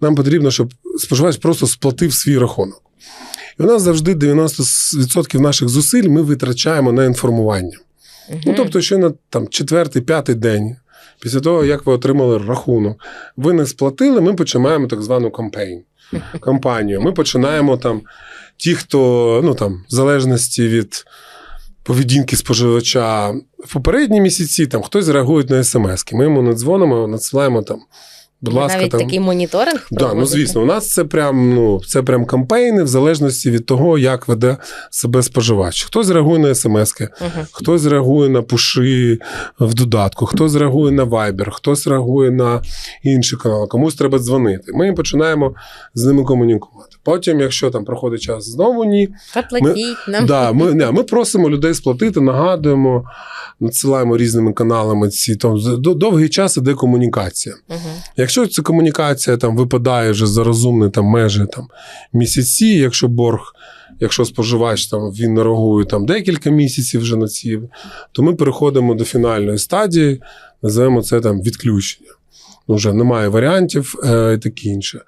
нам потрібно, щоб споживач просто сплатив свій рахунок. І у нас завжди 90% наших зусиль ми витрачаємо на інформування. Ну, тобто, що на там, четвертий, п'ятий день, після того, як ви отримали рахунок, ви не сплатили, ми починаємо так звану кампейн, кампанію. Ми починаємо там ті, хто ну, там, в залежності від поведінки споживача в попередні місяці, там хтось реагує на смс-ки. Ми йому не дзвонимо, надсилаємо там. Будь ласка, навіть там. такий моніторинг Да, ну звісно, у нас це прям ну це прям кампейни в залежності від того, як веде себе споживач. Хтось реагує на смски, Мгм. хтось реагує на пуши в додатку, хтось реагує на Viber, хтось реагує на інші канали, комусь треба дзвонити. Ми починаємо з ними комунікувати. Потім, якщо там проходить час, знову ні. Заплатіть нам. Да, ми, не, ми просимо людей сплатити, нагадуємо, надсилаємо різними каналами ці там довгий час іде комунікація. Мгм. Якщо ця комунікація там випадає вже за розумні там межі там місяці, якщо борг, якщо споживач там він нарогує там декілька місяців вже на ці, то ми переходимо до фінальної стадії, називаємо це там відключення. Ну, вже немає варіантів е, і таке інше.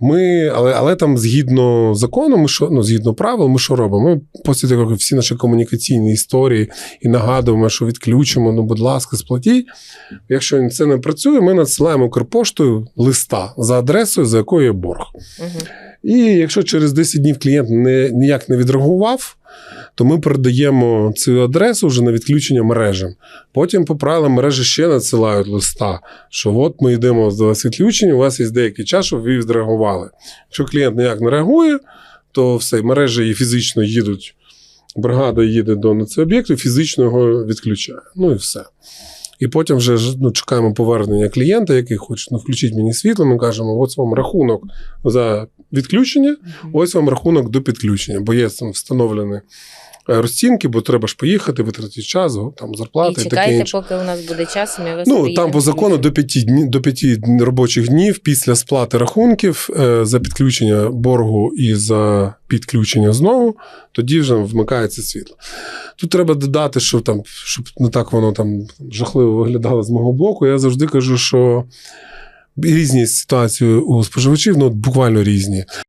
Ми, але, але там згідно закону, ми що, ну, згідно правил, ми що робимо? Ми після того, всі наші комунікаційні історії і нагадуємо, що відключимо, ну, будь ласка, сплатіть. Якщо це не працює, ми надсилаємо Укрпоштою листа за адресою, за якою є борг. Мгм. І якщо через 10 днів клієнт не, ніяк не відреагував, то ми передаємо цю адресу вже на відключення мережам. Потім, по правилам, мережі ще надсилають листа, що от ми йдемо до вас відключення, у вас є деякий час, щоб ви відреагували. Якщо клієнт ніяк не реагує, то все, мережі і фізично їдуть, бригада їде до на цей об'єкт і фізично його відключає. Ну і все. І потім вже ну, чекаємо повернення клієнта, який хоче ну, включіть мені світло. Ми кажемо, ось вам рахунок за відключення, ось вам рахунок до підключення, бо є там встановлені е, розцінки, бо треба ж поїхати, витратити час, там зарплати І і, таке чекайте, поки у нас буде час, ми вас Ну, приїдемо. там по закону до 5, дні, до 5 робочих днів після сплати рахунків е, за підключення боргу і за підключення знову, тоді вже вмикається світло. Тут треба додати, що там, щоб не так воно там жахливо виглядало з мого боку. Я завжди кажу, що різні ситуації у споживачів, ну буквально різні.